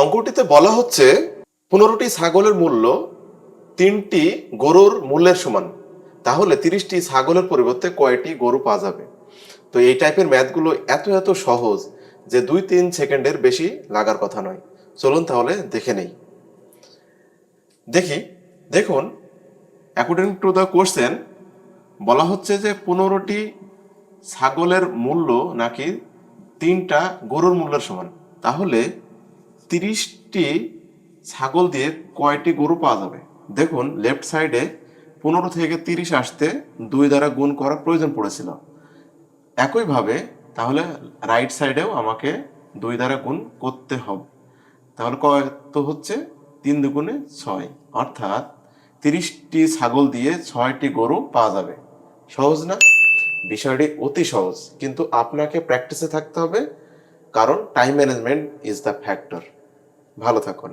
অঙ্কটিতে বলা হচ্ছে, পনেরোটি ছাগলের মূল্য তিনটি গরুর মূল্যের সমান। তাহলে তিরিশটি ছাগলের পরিবর্তে কয়টি গরু পাওয়া যাবে? তো এই টাইপের ম্যাথগুলো এত এত সহজ যে দুই তিন সেকেন্ডের বেশি লাগার কথা নয়। চলুন তাহলে দেখে নেই। দেখি, দেখুন অ্যাকর্ডিং টু দ্য কোশ্চেন বলা হচ্ছে যে পনেরোটি ছাগলের মূল্য নাকি তিনটা গরুর মূল্যের সমান। তাহলে তিরিশটি ছাগল দিয়ে কয়টি গরু পাওয়া যাবে? দেখুন লেফট সাইডে পনেরো থেকে তিরিশ আসতে দুই দ্বারা গুণ করার প্রয়োজন পড়েছিল। একইভাবে, তাহলে রাইট সাইডেও আমাকে দুই দ্বারা গুণ করতে হবে। তাহলে কত হচ্ছে? তিন দুগুণে ছয়। অর্থাৎ তিরিশটি ছাগল দিয়ে ছয়টি গরু পাওয়া যাবে। সহজ না? বিষয়টি অতি সহজ। কিন্তু আপনাকে প্র্যাকটিসে থাকতে হবে। কারণ time management is the factor ভালো থাকুন।